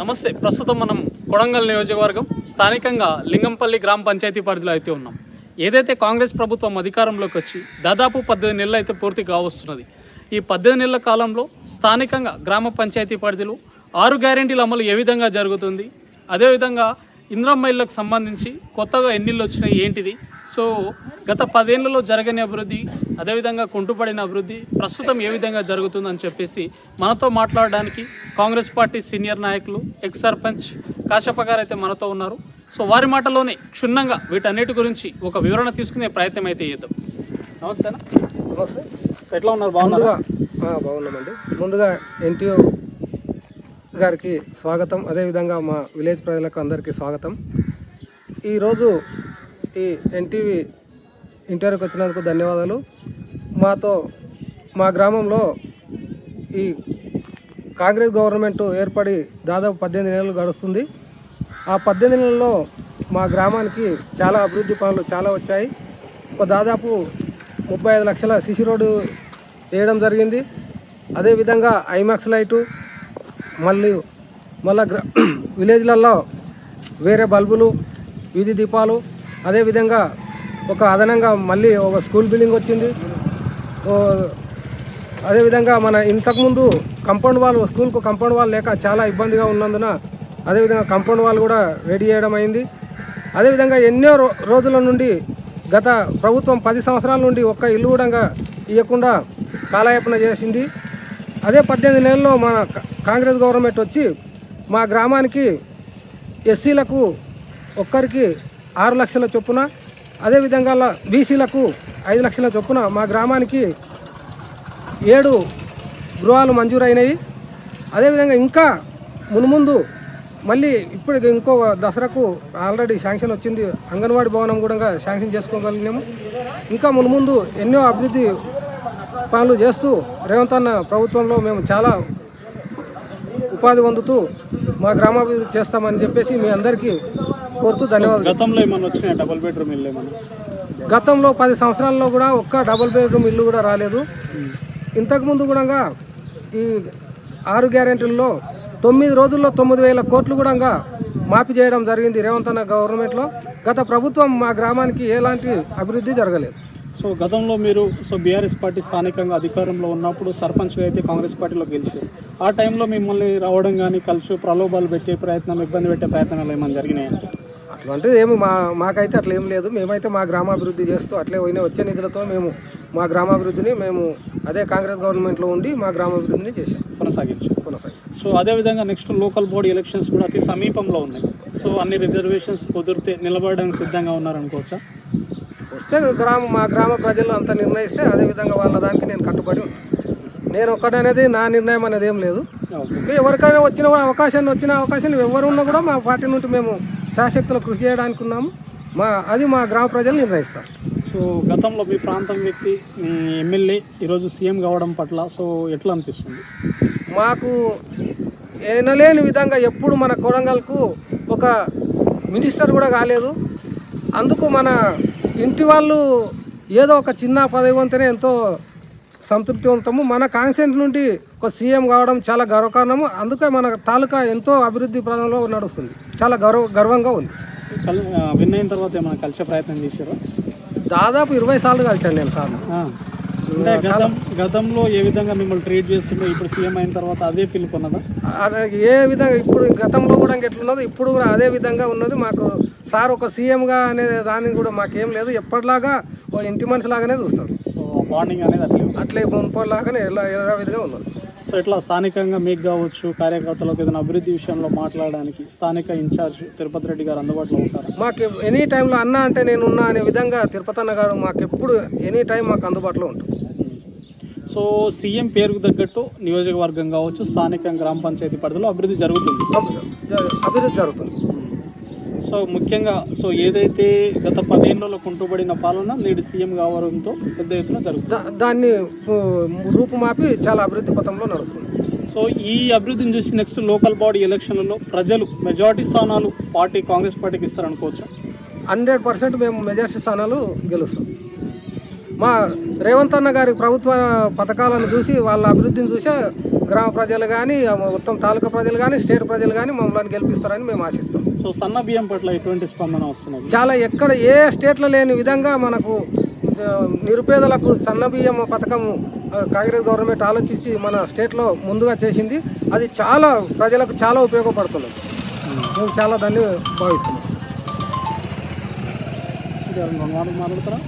నమస్తే ప్రస్తుతం మనం కొడంగల్ నియోజకవర్గం స్థానికంగా లింగంపల్లి గ్రామ పంచాయతీ పరిధిలో అయితే ఉన్నాం. ఏదైతే కాంగ్రెస్ ప్రభుత్వం అధికారంలోకి వచ్చి దాదాపు పద్దెనిమిది నెలలు అయితే పూర్తి కావస్తున్నది ఈ పద్దెనిమిది నెలల కాలంలో స్థానికంగా గ్రామ పంచాయతీ పరిధిలో ఆరు గ్యారెంటీల అమలు ఏ విధంగా జరుగుతుంది? అదేవిధంగా ఇంద్రమ్మ ఇళ్ళకు సంబంధించి కొత్తగా ఎన్నిళ్ళు వచ్చినాయి ఏంటిది? సో గత పదేళ్ళలో జరగని అభివృద్ధి అదేవిధంగా కుంటుపడిన అభివృద్ధి ప్రస్తుతం ఏ విధంగా జరుగుతుందని చెప్పేసి మనతో మాట్లాడడానికి కాంగ్రెస్ పార్టీ సీనియర్ నాయకులు ఎక్స్ సర్పంచ్ కాశప్ప గారు అయితే మనతో ఉన్నారు. సో వారి మాటలోనే క్షుణ్ణంగా వీటన్నిటి గురించి ఒక వివరణ తీసుకునే ప్రయత్నం అయితే చేద్దాం. నమస్తే. నమస్తే. సో ఎట్లా ఉన్నారు? బాగున్నారా? బాగున్నామండి. ముందుగా ఎన్టీఓ గారికి స్వాగతం. అదేవిధంగా మా విలేజ్ ప్రజలకు అందరికీ స్వాగతం. ఈరోజు ఈ ఎన్టీవీ ఇంటర్వ్యూకి వచ్చినందుకు ధన్యవాదాలు. మాతో మా గ్రామంలో ఈ కాంగ్రెస్ గవర్నమెంట్ ఏర్పడి దాదాపు పద్దెనిమిది నెలలు గడుస్తుంది. ఆ పద్దెనిమిది నెలల్లో మా గ్రామానికి చాలా అభివృద్ధి పనులు చాలా వచ్చాయి. ఒక దాదాపు ముప్పై ఐదు లక్షల సిసి రోడ్డు వేయడం జరిగింది. అదేవిధంగా ఐమాక్స్ లైటు మళ్ళీ మళ్ళా గ్ర విలేజ్లలో వేరే బల్బులు వీధి దీపాలు అదేవిధంగా ఒక అదనంగా మళ్ళీ ఒక స్కూల్ బిల్డింగ్ వచ్చింది. అదేవిధంగా మన ఇంతకుముందు కంపౌండ్ వాల్ స్కూల్కు కంపౌండ్ వాల్ లేక చాలా ఇబ్బందిగా ఉన్నందున అదేవిధంగా కంపౌండ్ వాల్ కూడా రెడీ చేయడం అయింది. అదేవిధంగా ఎన్నో రో రోజుల నుండి గత ప్రభుత్వం పది సంవత్సరాల నుండి ఒక్క ఇల్లు కూడా ఇవ్వకుండా కాలయాపన చేసింది. అదే పద్దెనిమిది నెలల్లో మన కాంగ్రెస్ గవర్నమెంట్ వచ్చి మా గ్రామానికి ఎస్సీలకు ఒక్కరికి ఆరు లక్షల చొప్పున అదేవిధంగా బీసీలకు ఐదు లక్షల చొప్పున మా గ్రామానికి ఏడు గృహాలు మంజూరైనవి. అదేవిధంగా ఇంకా మున్ముందు మళ్ళీ ఇప్పుడు ఇంకో దసరాకు ఆల్రెడీ శాంక్షన్ వచ్చింది. అంగన్వాడీ భవనం కూడా శాంక్షన్ చేసుకోగలిగినాము. ఇంకా మున్ముందు ఎన్నో అభివృద్ధి పనులు చేస్తూ రేవంత్ అన్న ప్రభుత్వంలో మేము చాలా ఉపాధి పొందుతూ మా గ్రామాభివృద్ధి చేస్తామని చెప్పేసి మీ అందరికీ కోరుతూ ధన్యవాదాలు. గతంలో ఏమన్నా వచ్చినాయి? డబుల్ బెడ్రూమ్ ఇల్లు ఏమన్నా? గతంలో పది సంవత్సరాల్లో కూడా ఒక్క డబుల్ బెడ్రూమ్ ఇల్లు కూడా రాలేదు. ఇంతకుముందు కూడా ఈ ఆరు గ్యారెంటీల్లో తొమ్మిది రోజుల్లో తొమ్మిది వేల కోట్లు కూడా మాఫీ చేయడం జరిగింది రేవంత్ అన్న గవర్నమెంట్లో. గత ప్రభుత్వం మా గ్రామానికి ఎలాంటి అభివృద్ధి జరగలేదు. సో గతంలో మీరు సో బీఆర్ఎస్ పార్టీ స్థానికంగా అధికారంలో ఉన్నప్పుడు సర్పంచ్గా అయితే కాంగ్రెస్ పార్టీలో గెలిచారు. ఆ టైంలో మిమ్మల్ని రావడం కానీ కలిసి ప్రలోభాలు పెట్టే ప్రయత్నం ఇబ్బంది పెట్టే ప్రయత్నాలు ఏమైనా జరిగినాయి? అటువంటిది ఏమి మా మాకైతే అట్లా ఏం లేదు. మేమైతే మా గ్రామాభివృద్ధి చేస్తూ అట్లే పోయిన వచ్చే నిధులతో మేము మా గ్రామాభివృద్ధిని మేము అదే కాంగ్రెస్ గవర్నమెంట్లో ఉండి మా గ్రామాభివృద్ధిని చేశాం. కొనసాగించారు కొనసాగి సో అదేవిధంగా నెక్స్ట్ లోకల్ బాడీ ఎలక్షన్స్ కూడా అతి సమీపంలో ఉన్నాయి. సో అన్ని రిజర్వేషన్స్ కుదిరితే నిలబడడానికి సిద్ధంగా ఉన్నారనుకోవచ్చా? వస్తే గ్రామ మా గ్రామ ప్రజలు అంత నిర్ణయిస్తే అదే విధంగా వాళ్ళ దానికి నేను కట్టుబడి ఉన్నాను నేను ఒక్కడనేది నా నిర్ణయం అనేది ఏం లేదు. ఎవరికైనా వచ్చిన అవకాశాన్ని వచ్చిన అవకాశాన్ని ఎవరు ఉన్నా కూడా మా పార్టీ నుండి మేము శాశక్తులు కృషి చేయడానికి ఉన్నాము. మా అది మా గ్రామ ప్రజలు నిర్ణయిస్తారు. సో గతంలో మీ ప్రాంతం వ్యక్తి మీ ఎమ్మెల్యే ఈరోజు సీఎం కావడం పట్ల సో ఎట్లా అనిపిస్తుంది? మాకు ఎనలేని విధంగా ఎప్పుడు మన కొడంగల్కు ఒక మినిస్టర్ కూడా కాలేదు. అందుకు మన ఇంటి వాళ్ళు ఏదో ఒక చిన్న పదవి వంతనే ఎంతో సంతృప్తివంతము. మన కాన్సెంట్ నుండి ఒక సీఎం కావడం చాలా గర్వకారణము. అందుకే మన తాలూకా ఎంతో అభివృద్ధి పదంలో నడుస్తుంది. చాలా గర్వ గర్వంగా ఉంది. విన్ అయిన తర్వాత ఏమైనా కలిసే ప్రయత్నం చేశారా? దాదాపు ఇరవై సార్లు కలిశాను నేను. అంటే గతం గతంలో ఏ విధంగా మిమ్మల్ని ట్రీట్ చేస్తుందో ఇప్పుడు సీఎం అయిన తర్వాత అదే అదే ఏ విధంగా ఇప్పుడు గతంలో కూడా ఎట్లున్నదో ఇప్పుడు కూడా అదే విధంగా ఉన్నది. మాకు సార్ ఒక సీఎంగా అనే దానికి కూడా మాకేం లేదు. ఎప్పటిలాగా ఓ ఇంటి మనిషి లాగానే చూస్తాం సో బాండింగ్ అనేది అట్లే ఉంది. అట్లే మునుపటిలాగానే ఎలా యథావిధిగా ఉన్నది సో ఇట్లా స్థానికంగా మీకు కావచ్చు కార్యకర్తలకు ఏదైనా అభివృద్ధి విషయంలో మాట్లాడడానికి స్థానిక ఇన్ఛార్జ్ తిరుపతి రెడ్డి గారు అందుబాటులో ఉంటారు? మాకు ఎనీ టైంలో అన్న అంటే నేను ఉన్నా అనే విధంగా తిరుపతి అన్న గారు మాకు ఎప్పుడు ఎనీ టైం మాకు అందుబాటులో ఉంటుంది సో సీఎం పేరుకు తగ్గట్టు నియోజకవర్గం కావచ్చు స్థానిక గ్రామ పంచాయతీ పరిధిలో అభివృద్ధి జరుగుతుంది. అభివృద్ధి జరుగుతుంది. సో ముఖ్యంగా సో ఏదైతే గత పదేళ్ళలో కుంటుబడిన పాలన నేడు సీఎం కావడంతో పెద్ద ఎత్తున జరుగుతుంది. దాన్ని రూపుమాపి చాలా అభివృద్ధి పథంలో నడుస్తుంది. సో ఈ అభివృద్ధిని చూసి నెక్స్ట్ లోకల్ బాడీ ఎలక్షన్లలో ప్రజలు మెజారిటీ స్థానాలు పార్టీ కాంగ్రెస్ పార్టీకి ఇస్తారనుకోవచ్చా? హండ్రెడ్ పర్సెంట్ మేము మెజార్టీ స్థానాలు గెలుస్తాం. మా రేవంత్ అన్న గారి ప్రభుత్వ పథకాలను చూసి వాళ్ళ అభివృద్ధిని చూసే గ్రామ ప్రజలు కానీ మొత్తం తాలూకా ప్రజలు కానీ స్టేట్ ప్రజలు కానీ మమ్మల్ని గెలిపిస్తారని మేము ఆశిస్తాం సో సన్న బియ్యం పట్ల ఎటువంటి స్పందన వస్తున్నది? చాలా ఎక్కడ ఏ స్టేట్లో లేని విధంగా మనకు నిరుపేదలకు సన్నబియ్యం పథకము ఆ, కాంగ్రెస్ గవర్నమెంట్ ఆలోచించి మన స్టేట్లో ముందుగా చేసింది. అది చాలా ప్రజలకు చాలా ఉపయోగపడుతున్నది. మేము చాలా దాన్ని భావిస్తున్నాం. మాట్లాడతారా?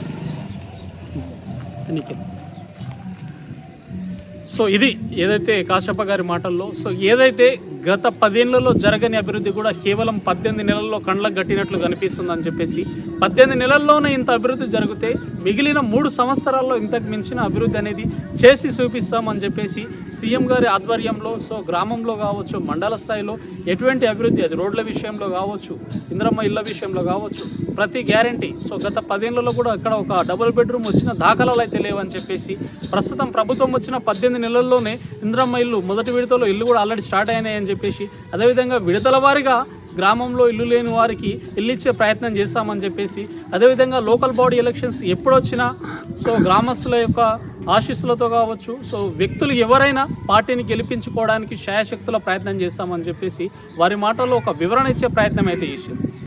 సో ఇది ఏదైతే కాశప్ప గారి మాటల్లో సో ఏదైతే గత పదేళ్ళలో జరగని అభివృద్ధి కూడా కేవలం పద్దెనిమిది నెలల్లో కండ్లకు గట్టినట్లు కనిపిస్తుందని చెప్పేసి పద్దెనిమిది నెలల్లోనే ఇంత అభివృద్ధి జరిగితే మిగిలిన మూడు సంవత్సరాల్లో ఇంతకు మించిన అభివృద్ధి అనేది చేసి చూపిస్తామని చెప్పేసి సీఎం గారి ఆధ్వర్యంలో సో గ్రామంలో కావచ్చు మండల స్థాయిలో ఎటువంటి అభివృద్ధి అది రోడ్ల విషయంలో కావచ్చు ఇంద్రమ్మ ఇళ్ళ విషయంలో కావచ్చు ప్రతి గ్యారంటీ. సో గత పదేళ్ళలో కూడా అక్కడ ఒక డబుల్ బెడ్రూమ్ వచ్చిన దాఖలాలు అయితే లేవని చెప్పేసి ప్రస్తుతం ప్రభుత్వం వచ్చిన పద్దెనిమిది నెలల్లోనే ఇంద్రమ్మ ఇల్లు మొదటి విడతలో ఇల్లు కూడా ఆల్రెడీ స్టార్ట్ అయినాయని చెప్పేసి అదేవిధంగా విడతల వారిగా గ్రామంలో ఇల్లు లేని వారికి ఇల్లు ఇచ్చే ప్రయత్నం చేస్తామని చెప్పేసి అదేవిధంగా లోకల్ బాడీ ఎలక్షన్స్ ఎప్పుడొచ్చినా సో గ్రామస్తుల యొక్క ఆశీస్సులతో కావచ్చు సో వ్యక్తులు ఎవరైనా పార్టీని గెలిపించుకోవడానికి శాయశక్తుల ప్రయత్నం చేస్తామని చెప్పేసి వారి మాటల్లో ఒక వివరణ ఇచ్చే ప్రయత్నం అయితే చేసింది.